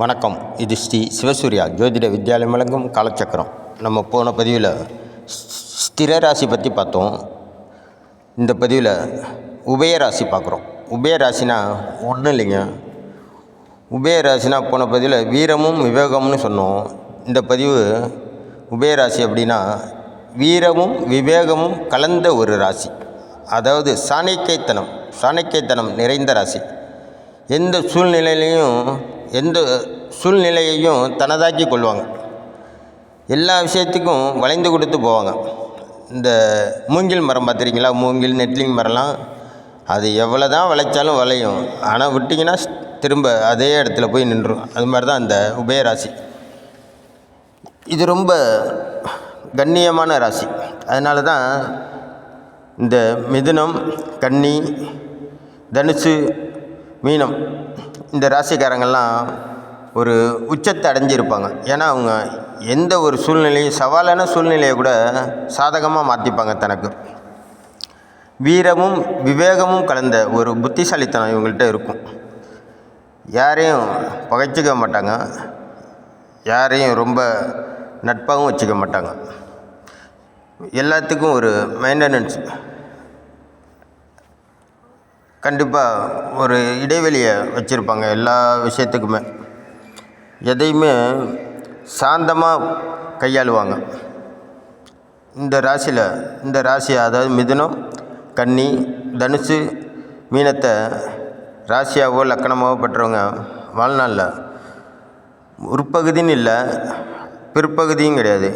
வணக்கம். இது ஸ்ரீ சிவசூர்யா ஜோதிட வித்யாலயம் வழங்கும் காலச்சக்கரம். நம்ம போன பதிவில் ஸ்திர ராசி பற்றி பார்த்தோம். இந்த பதிவில் உபயராசி பார்க்குறோம். உபயராசினா ஒன்றும் இல்லைங்க. உபயராசினா போன பதிவில் வீரமும் விவேகம்னு சொன்னோம். இந்த பதிவு உபயராசி அப்படின்னா வீரமும் விவேகமும் கலந்த ஒரு ராசி. அதாவது சாணக்கியத்தனம் சாணக்கியத்தனம் நிறைந்த ராசி. எந்த சூழ்நிலையிலையும் எந்த சூழ்நிலையையும் தனதாக்கி கொள்வாங்க. எல்லா விஷயத்துக்கும் வளைந்து கொடுத்து போவாங்க. இந்த மூங்கில் மரம் பார்த்துருக்கீங்களா? மூங்கில் நெட்லிங் மரம்லாம். அது எவ்வளோ தான் விளைச்சாலும் விளையும். ஆனால் விட்டிங்கன்னா திரும்ப அதே இடத்துல போய் நின்றும் அது மாதிரி தான் அந்த உபயராசி இது ரொம்ப கண்ணியமான ராசி. அதனால தான் இந்த மிதுனம் கன்னி தனுசு மீனம் இந்த ராசிக்காரங்கள்லாம் ஒரு உச்சத்தை அடைஞ்சிருப்பாங்க. ஏன்னா அவங்க எந்த ஒரு சூழ்நிலையும் சவாலான சூழ்நிலையை கூட சாதகமாக மாற்றிப்பாங்க தனக்கு. வீரமும் விவேகமும் கலந்த ஒரு புத்திசாலித்தனம் இவங்கள்ட்ட இருக்கும். யாரையும் பகைச்சிக்க மாட்டாங்க. யாரையும் ரொம்ப நட்பாகவும் வச்சுக்க மாட்டாங்க. எல்லாத்துக்கும் ஒரு மெயின்டெனன்ஸ் கண்டிப்பாக ஒரு இடைவெளியை வச்சுருப்பாங்க எல்லா விஷயத்துக்குமே. எதையுமே சாந்தமாக கையாளுவாங்க. இந்த ராசியில் இந்த ராசி அதாவது மிதுனம் கன்னி தனுசு மீனத்தை ராசியாவோ லக்கணமாவோ பெற்றவங்க வாழ்நாளில் உற்பகுதின்னு இல்லை பிற்பகுதியும் கிடையாது.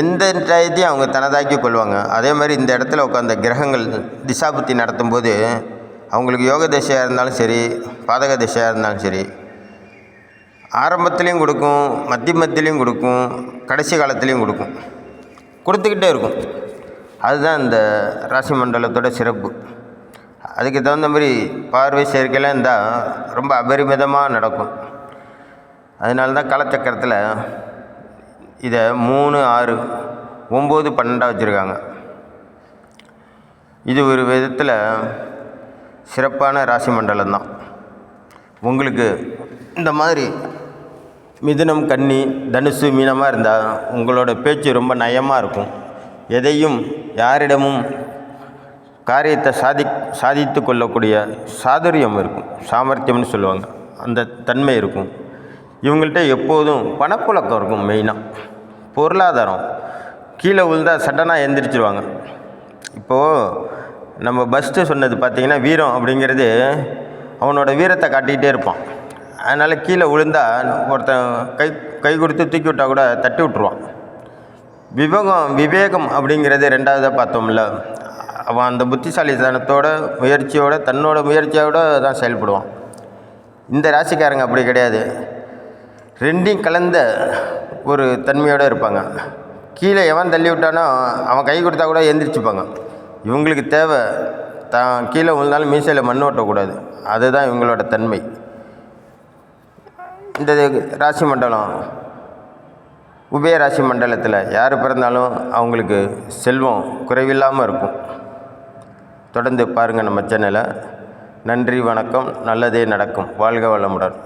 எந்த டயத்தையும் அவங்க தனதாக்கி கொள்வாங்க. அதே மாதிரி இந்த இடத்துல உட்காந்த கிரகங்கள் திசாபுத்தி நடத்தும்போது அவங்களுக்கு யோக திசையாக இருந்தாலும் சரி பாதக திசையாக இருந்தாலும் சரி ஆரம்பத்துலேயும் கொடுக்கும் மத்திய மத்தியிலையும் கொடுக்கும் கடைசி காலத்துலேயும் கொடுக்கும். கொடுத்துக்கிட்டே இருக்கும். அதுதான் இந்த ராசி மண்டலத்தோட சிறப்பு. அதுக்கு தகுந்த மாதிரி பார்வை சேர்க்கையெல்லாம் இருந்தால் ரொம்ப அபரிமிதமாக நடக்கும். அதனால தான் காலச்சக்கரத்தில் இதை மூணு ஆறு ஒம்பது பன்னெண்டாக வச்சுருக்காங்க. இது ஒரு விதத்தில் சிறப்பான ராசி மண்டலம் தான். உங்களுக்கு இந்த மாதிரி மிதுனம் கன்னி தனுசு மீனமாக இருந்தால் உங்களோட பேச்சு ரொம்ப நயமாக இருக்கும். எதையும் யாரிடமும் காரியத்தை சாதி சாதித்து கொள்ளக்கூடிய சாதுரியம் இருக்கும். சாமர்த்தியம்னு சொல்லுவாங்க. அந்த தன்மை இருக்கும். இவங்கள்ட்ட எப்போதும் பணப்புழக்கம் இருக்கும் மெயினாக பொருளாதாரம். கீழே விழுந்தால் சடனாக எந்திரிச்சிருவாங்க. இப்போது நம்ம பஸ்ட்டு சொன்னது பார்த்திங்கன்னா வீரம் அப்படிங்கிறது அவனோட வீரத்தை காட்டிக்கிட்டே இருப்பான். அதனால் கீழே விழுந்தால் ஒருத்தன் கை கை கொடுத்து தூக்கி விட்டால் கூட தட்டி விட்ருவான் விவேகம் விவேகம் அப்படிங்கிறது ரெண்டாவதாக பார்த்தோம்ல. அவன் அந்த புத்திசாலித்தனத்தோட முயற்சியோட தன்னோட முயற்சியோட தான் செயல்படுவான். இந்த ராசிக்காரங்க அப்படி கிடையாது. ரெண்டையும் கலந்த ஒரு தன்மையோடு இருப்பாங்க. கீழே எவன் தள்ளி விட்டானோ அவன் கை கொடுத்தா கூட எந்திரிச்சுப்பாங்க. இவங்களுக்கு தேவை தான் கீழே விழுந்தாலும் மீசையில் மண் ஓட்டக்கூடாது. அதுதான் இவங்களோட தன்மை. இந்த ராசி மண்டலம் உபய ராசி மண்டலத்தில் யார் பிறந்தாலும் அவங்களுக்கு செல்வம் குறைவில்லாமல் இருக்கும். தொடர்ந்து பாருங்கள் நம்ம சேனலை. நன்றி வணக்கம். நல்லதே நடக்கும். வாழ்க வளமுடன்.